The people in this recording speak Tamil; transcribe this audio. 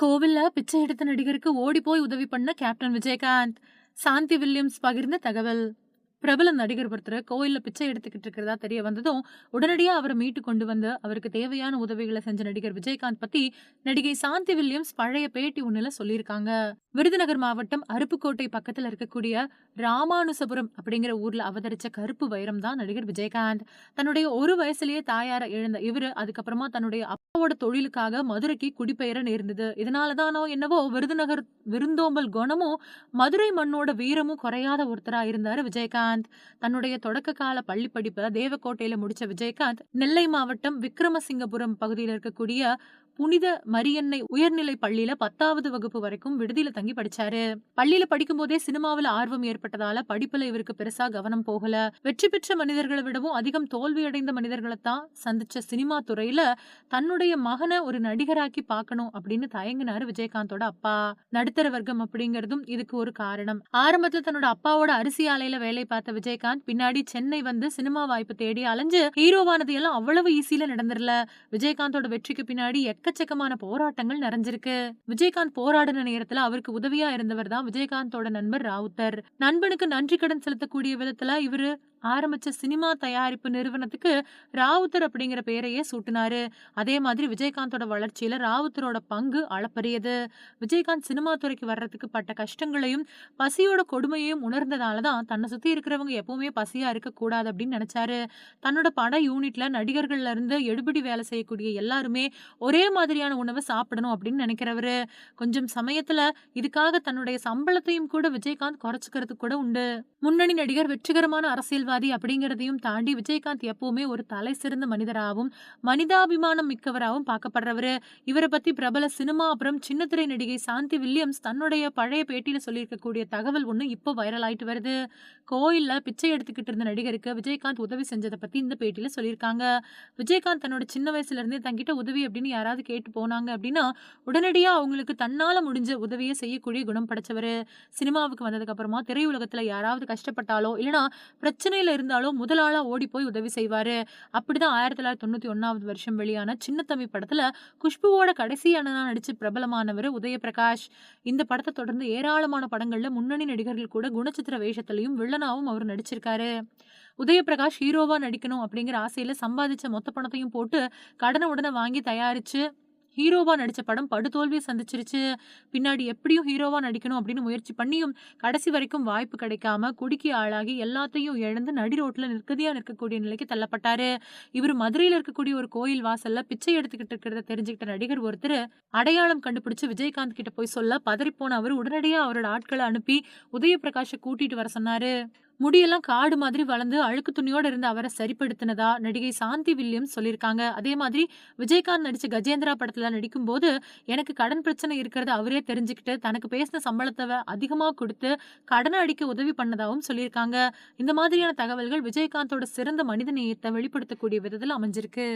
கோவில்ல பிச்சை எடுத்த நடிகருக்கு ஓடி போய் உதவி பண்ண கேப்டன் விஜயகாந்த் சாந்தி வில்லியம்ஸ் பகிர்ந்த தகவல். பிரபல நடிகர் ஒருத்தர் கோயில்ல பிச்சை எடுத்துக்கிட்டு இருக்கிறதா தெரிய வந்ததும் உடனடியா அவரை மீட்டு கொண்டு வந்து அவருக்கு தேவையான உதவிகளை செஞ்ச நடிகர் விஜயகாந்த் பத்தி நடிகை சாந்தி வில்லியம்ஸ் பழைய பேட்டி ஒண்ணுல சொல்லியிருக்காங்க. விருதுநகர் மாவட்டம் அருப்புக்கோட்டை பக்கத்துல இருக்கக்கூடிய ராமானுசபுரம் அப்படிங்கிற ஊர்ல அவதரிச்ச கருப்பு வைரம் தான் நடிகர் விஜயகாந்த். தன்னுடைய ஒரு வயசுலயே தாயார இழந்த இவரு அதுக்கப்புறமா தன்னுடைய அப்பாவோட தொழிலுக்காக மதுரைக்கு குடிபெயர நேர்ந்தது. இதனாலதானோ என்னவோ விருதுநகர் விருந்தோம்பல் குணமும் மதுரை மண்ணோட வீரமும் குறையாத ஒருத்தரா இருந்தாரு விஜயகாந்த். தன்னுடைய தொடக்க கால பள்ளி படிப்பை தேவக்கோட்டையில முடிச்ச விஜயகாந்த் நெல்லை மாவட்டம் விக்ரமசிங்கபுரம் பகுதியில் இருக்கக்கூடிய புனித மரியன்னை உயர்நிலை பள்ளியில பத்தாவது வகுப்பு வரைக்கும் விடுதியில தங்கி படிச்சாரு. பள்ளியில படிக்கும் போதே சினிமாவில் ஆர்வம் ஏற்பட்டதால படிப்புல இவருக்கு பெருசா கவனம் போகல. வெற்றி பெற்ற மனிதர்களை விடவும் அதிகம் தோல்வியடைந்த மனிதர்களை தான் சந்திச்ச சினிமா துறையில தன்னுடைய மகனை ஒரு நடிகராக்கி பார்க்கணும் அப்படின்னு தயங்கினாரு விஜயகாந்தோட அப்பா. நடுத்தர வர்க்கம் அப்படிங்கறதும் இதுக்கு ஒரு காரணம். ஆரம்பத்துல தன்னோட அப்பாவோட அரிசி ஆலையில வேலை பார்த்த விஜயகாந்த் பின்னாடி சென்னை வந்து சினிமா வாய்ப்பு தேடி அலைஞ்சு ஹீரோவானது எல்லாம் அவ்வளவு ஈஸியில நடந்துடல. விஜயகாந்தோட வெற்றிக்கு பின்னாடி எக்கச்சக்கமான போராட்டங்கள் நிறைஞ்சிருக்கு விஜயகாந்த் போராடின நேரத்துல அவருக்கு உதவியா இருந்தவர் தான் விஜயகாந்தோட நண்பர் ராவுத்தர். நண்பனுக்கு நன்றி கடன் செலுத்தக்கூடிய விதத்துல இவரு ஆரம்பிச்ச சினிமா தயாரிப்பு நிறுவனத்துக்கு ராவுத்தர் அப்படிங்கிற பெயரையே சூட்டினாரு. அதே மாதிரி விஜயகாந்தோட வளர்ச்சியில ராவுத்தரோட பங்கு அளப்பரியது. விஜயகாந்த் சினிமா துறைக்கு வர்றதுக்கு பட்ட கஷ்டங்களையும் பசியோட கொடுமையையும் உணர்ந்ததால தான் தன்னை சுத்தி இருக்கிறவங்க எப்பவுமே பசியா இருக்க கூடாது அப்படின்னு நினைச்சாரு. தன்னோட பட யூனிட்ல நடிகர்கள்ல இருந்து எடுபிடி வேலை செய்யக்கூடிய எல்லாருமே ஒரே மாதிரியான உணவை சாப்பிடணும் அப்படின்னு நினைக்கிறவரு. கொஞ்சம் சமயத்துல இதுக்காக தன்னுடைய சம்பளத்தையும் கூட விஜயகாந்த் குறைச்சிக்கிறது கூட உண்டு. முன்னணி நடிகர் வெற்றிகரமான அரசியல் அரசியல்வாதி அப்படிங்கறதையும் தாண்டி விஜயகாந்த் எப்பவுமே ஒரு தலை சிறந்த மனிதராகவும் மனிதாபிமானம் மிக்கவராகவும் பார்க்கப்படுறவர். இவரை பத்தி பிரபல சினிமா அப்புறம் சின்னத்திரை நடிகை சாந்தி வில்லியம்ஸ் தன்னுடைய பழைய பேட்டியில சொல்லியிருக்கக்கூடிய தகவல் ஒன்று இப்போ வைரல் ஆயிட்டு வருது. கோயில்ல பிச்சை எடுத்துக்கிட்டு இருந்த நடிகருக்கு விஜயகாந்த் உதவி செஞ்சதை பத்தி இந்த பேட்டியில சொல்லியிருக்காங்க. விஜயகாந்த் தன்னோட சின்ன வயசுல இருந்தே தங்கிட்ட உதவி அப்படின்னு யாராவது கேட்டு போனாங்க அப்படின்னா உடனடியா அவங்களுக்கு தன்னால முடிஞ்ச உதவியை செய்யக்கூடிய குணம் படைச்சவர். சினிமாவுக்கு வந்ததுக்கு அப்புறமா திரையுலகத்துல யாராவது கஷ்டப்பட்டாலோ இல்லைன்னா இருந்தாலும் இருந்தாலோ ஓடி போய் உதவி செய்வாரு. அப்படிதான் ஆயிரத்தி தொள்ளாயிரத்தி தொண்ணூத்தி ஒன்றாவது வருஷம் வெளியான சின்னத்தம்பி படத்துல குஷ்புவோட கடைசி அண்ணனாக நடித்து பிரபலமானவர் உதயபிரகாஷ். இந்த படத்தை தொடர்ந்து ஏராளமான படங்களில் முன்னணி நடிகர்கள் கூட குணச்சித்திர வேஷத்திலையும் வில்லனாவும் அவர் நடிச்சிருக்காரு. உதயபிரகாஷ் ஹீரோவா நடிக்கணும் அப்படிங்கிற ஆசையில சம்பாதிச்ச மொத்த பணத்தையும் போட்டு கடனை உடனே வாங்கி தயாரிச்சு ஹீரோவா நடிச்ச படம் படுதோல்வியை சந்திச்சிருச்சு. பின்னாடி எப்படியும் ஹீரோவா நடிக்கணும் அப்படின்னு முயற்சி பண்ணியும் கடைசி வரைக்கும் வாய்ப்பு கிடைக்காம குடிக்கி ஆளாகி எல்லாத்தையும் இழந்து நடி ரோட்ல நிற்கதியா நிற்கக்கூடிய நிலைக்கு தள்ளப்பட்டாரு. இவர் மதுரையில் இருக்கக்கூடிய ஒரு கோயில் வாசல்ல பிச்சை எடுத்துக்கிட்டு இருக்கிறத தெரிஞ்சுக்கிட்ட நடிகர் ஒருத்தர் அடையாளம் கண்டுபிடிச்சு விஜயகாந்த் கிட்ட போய் சொல்ல பதறிப்போன அவர் உடனடியாக அவரோட ஆட்களை அனுப்பி உதயபிரகாஷை கூட்டிட்டு வர சொன்னாரு. முடியெல்லாம் காடு மாதிரி வளர்ந்து அழுக்கு துணியோட இருந்து அவரை சரிப்படுத்தினதா? நடிகை சாந்தி வில்லியம்ஸ் சொல்லியிருக்காங்க. அதே மாதிரி விஜயகாந்த் நடிச்ச கஜேந்திரா படத்துல நடிக்கும் போது எனக்கு கடன் பிரச்சனை இருக்கிறத அவரே தெரிஞ்சுக்கிட்டு தனக்கு பேசின சம்பளத்தை அதிகமாக கொடுத்து கடனை அடிக்க உதவி பண்ணதாகவும் சொல்லியிருக்காங்க. இந்த மாதிரியான தகவல்கள் விஜயகாந்தோட சிறந்த மனித நேயத்தை வெளிப்படுத்தக்கூடிய விதத்தில் அமைஞ்சிருக்கு.